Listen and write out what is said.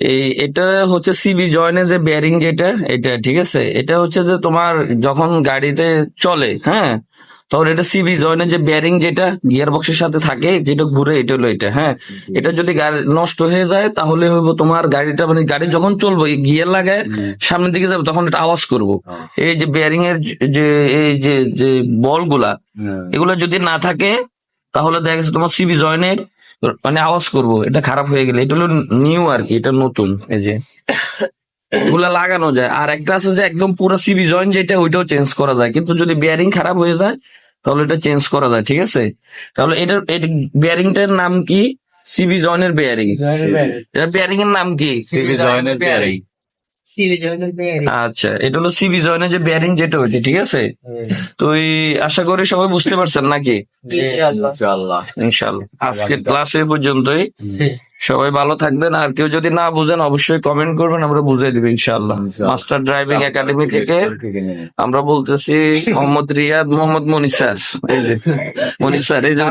এই এটা হচ্ছে সিবি জয়েনে যে বেয়ারিং যেটা এটা ঠিক আছে? এটা হচ্ছে যে তোমার যখন গাড়িতে চলে হ্যাঁ? তখন এটা সিবি জয়েনের যে বেয়ারিং যেটা গিয়ার বক্সের সাথে থাকে যেটা ঘুরে এটা হলো এটা হ্যাঁ? এটা যদি গাড়ি নষ্ট হয়ে যায় তাহলে হইব তোমার গাড়িটা মানে গাড়ি যখন চলবো গিয়ার লাগায় সামনের দিকে যাবে তখন এটা আওয়াজ করব। এই যে বেয়ারিং এর যে এই যে যে বলগুলা এগুলো যদি না থাকে তাহলে দেখা গেছে তোমার সিবি জয়েনের মানে আওয়াজ করব এটা খারাপ হয়ে গেলে এটা হলো নিউ আর কি এটা নতুন এই যে। এগুলা লাগানো যায়। আর একটা আছে যে একদম পুরো সিবি জয়েন যেটা ওইটাও চেঞ্জ করা যায়। কিন্তু যদি বেয়ারিং খারাপ হয়ে যায় তাহলে এটা চেঞ্জ করা যায় ঠিক আছে? তাহলে এটার বেয়ারিংটার নাম কি? সিবি জয়েনের বেয়ারিং এটা বেয়ারিং এর নাম কি? সিবি জয়েনের বেয়ারিং আচ্ছা এটা হলো সিবি জয়েনের যে বেয়ারিং যেটা হয়েছে ঠিক আছে? তো এই আশা করি সবাই বুঝতে পারছেন নাকি? ইনশাআল্লাহ। ইনশাআল্লাহ। ইনশাল্লাহ আজকের ক্লাস এই পর্যন্তই। সবাই ভালো থাকবেন। আর কেউ যদি না বুঝেন অবশ্যই কমেন্ট করবেন আমরা বুঝিয়ে দিব ইনশাল্লাহ মাস্টার ড্রাইভিং একাডেমি থেকে আমরা বলতেছি মোহাম্মদ রিয়াদ মোহাম্মদ মনিসার মনিসার এই যে